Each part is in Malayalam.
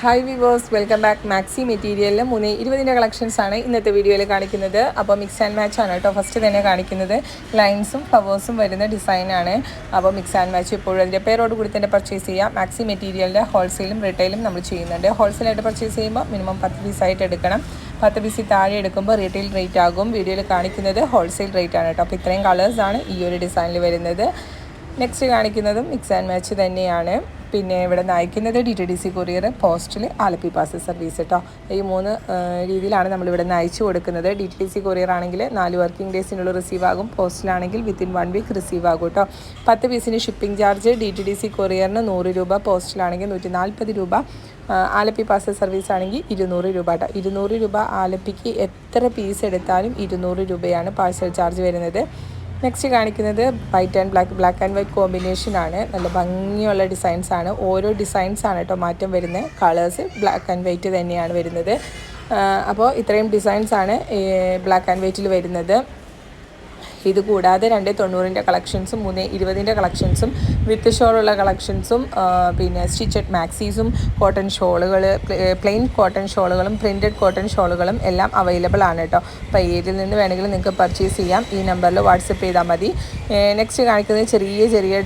Hi viewers welcome back maxi മെറ്റീരിയലിൽ മൂന്ന് ഇരുപതിന്റെ കളക്ഷൻസ് ആണ് ഇന്നത്തെ വീഡിയോയിൽ കാണിക്കുന്നത്. അപ്പോൾ മിക്സ് ആൻഡ് മാച്ച് ആണ് കേട്ടോ. ഫസ്റ്റ് തന്നെ കാണിക്കുന്നത്. ലൈൻസും ഫ്ലവേഴ്സും വരുന്ന ഡിസൈനാണ് അപ്പോൾ മിക്സ് ആൻഡ് മാച്ച് ഇപ്പോഴും അതിന്റെ പേരോട് കൂടി തന്നെ പർച്ചേസ് ചെയ്യാം. മാക്സി മെറ്റീരിയലിന്റെ ഹോൾസെയിലും റീറ്റെയിലും നമ്മൾ ചെയ്യുന്നുണ്ട്. ഹോൾസെയിലായിട്ട് പർച്ചേസ് ചെയ്യുമ്പോൾ മിനിമം പത്ത് പീസായിട്ട് എടുക്കണം. പത്ത് പീസിൽ താഴെ എടുക്കുമ്പോൾ റീറ്റെയിൽ റേറ്റ് ആകും. വീഡിയോയിൽ കാണിക്കുന്നത് ഹോൾസെയിൽ റേറ്റ് ആണ് കേട്ടോ. അപ്പോൾ ഇത്രയും കളേഴ്സാണ് ഈ ഒരു ഡിസൈനിൽ വരുന്നത്. നെക്സ്റ്റ് കാണിക്കുന്നതും മിക്സ് ആൻഡ് മാച്ച് തന്നെയാണ്. പിന്നെ ഇവിടെ നയിക്കുന്നത് D T D C courier പോസ്റ്റിൽ ആലപ്പി പാസ് സർവീസ് കേട്ടോ ഈ മൂന്ന് രീതിയിലാണ് നമ്മളിവിടെ നയിച്ചു കൊടുക്കുന്നത്. D T D C courier ആണെങ്കിൽ നാല് വർക്കിംഗ് ഡേയ്സിനുള്ളിൽ റിസീവ് ആകും. പോസ്റ്റിലാണെങ്കിൽ വിത്തിൻ വൺ വീക്ക് റിസീവ് ആകും കേട്ടോ പത്ത് പീസിന് shipping charge D T D C കൊറിയറിന് നൂറ് രൂപ പോസ്റ്റിലാണെങ്കിൽ നൂറ്റി നാൽപ്പത് രൂപ ആലപ്പി പാസ് സർവീസ് ആണെങ്കിൽ ഇരുന്നൂറ് രൂപ കേട്ടോ ഇരുന്നൂറ് രൂപ ആലപ്പിക്ക് എത്ര പീസ് എടുത്താലും ഇരുന്നൂറ് രൂപയാണ് പാഴ്സൽ ചാർജ് വരുന്നത്. നെക്സ്റ്റ് കാണിക്കുന്നത് white and black black and white combination ആണ്. നല്ല ഭംഗിയുള്ള ഡിസൈൻസ് ആണ്. ഓരോ ഡിസൈൻസ് ആണ് കേട്ടോ മാറ്റം വരുന്നത്. കളേഴ്സ് ബ്ലാക്ക് ആൻഡ് വൈറ്റ് തന്നെയാണ് വരുന്നത്. അപ്പോൾ ഇത്രയും ഡിസൈൻസ് ആണ് ബ്ലാക്ക് ആൻഡ് വൈറ്റിൽ വരുന്നത്. ഇത് കൂടാതെ രണ്ട് തൊണ്ണൂറിന്റെ കളക്ഷൻസും മൂന്ന് ഇരുപതിന്റെ കളക്ഷൻസും വിത്ത് ഷോളുള്ള കളക്ഷൻസും പിന്നെ സ്റ്റിച്ചഡ് മാക്സീസും കോട്ടൺ ഷോളുകൾ പ്ലെയിൻ കോട്ടൺ ഷോളുകളും പ്രിന്റഡ് കോട്ടൺ ഷോളുകളും എല്ലാം അവൈലബിൾ ആണ് കേട്ടോ. അപ്പോൾ ഏതിൽ നിന്ന് വേണമെങ്കിലും നിങ്ങൾക്ക് പർച്ചേസ് ചെയ്യാം. ഈ നമ്പറിൽ വാട്സപ്പ് ചെയ്താൽ മതി. നെക്സ്റ്റ് കാണിക്കുന്നത് ചെറിയ ചെറിയ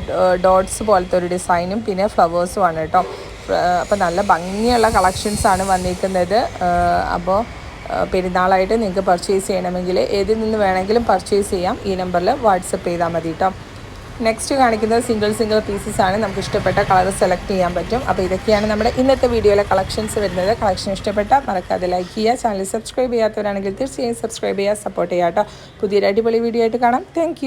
ഡോട്ട്സ് പോലത്തെ ഒരു ഡിസൈനും പിന്നെ ഫ്ലവേഴ്സും ആണ് കേട്ടോ. അപ്പോൾ നല്ല ഭംഗിയുള്ള കളക്ഷൻസാണ് വന്നിരിക്കുന്നത് അപ്പോൾ പെരുന്നാളായിട്ട് നിങ്ങൾക്ക് പർച്ചേസ് ചെയ്യണമെങ്കിൽ ഏതിൽ നിന്ന് വേണമെങ്കിലും പർച്ചേസ് ചെയ്യാം. ഈ നമ്പറിൽ വാട്സപ്പ് ചെയ്താൽ മതി കേട്ടോ നെക്സ്റ്റ് കാണിക്കുന്നത് സിംഗിൾ സിംഗിൾ പീസസ് ആണ്. നമുക്ക് ഇഷ്ടപ്പെട്ട കളർ സെലക്ട് ചെയ്യാൻ പറ്റും. അപ്പോൾ ഇതൊക്കെയാണ് നമ്മുടെ ഇന്നത്തെ വീഡിയോയിലെ കളക്ഷൻസ് വരുന്നത്. കളക്ഷൻ ഇഷ്ടപ്പെട്ട മറക്കാതെ ലൈക്ക് ചെയ്യുക. ചാനൽ സബ്സ്ക്രൈബ് ചെയ്യാത്തവരാണെങ്കിൽ തീർച്ചയായും സബ്സ്ക്രൈബ് ചെയ്യുക സപ്പോർട്ട് ചെയ്യുക കേട്ടോ പുതിയൊരു അടിപൊളി വീഡിയോ ആയിട്ട് കാണാം. താങ്ക്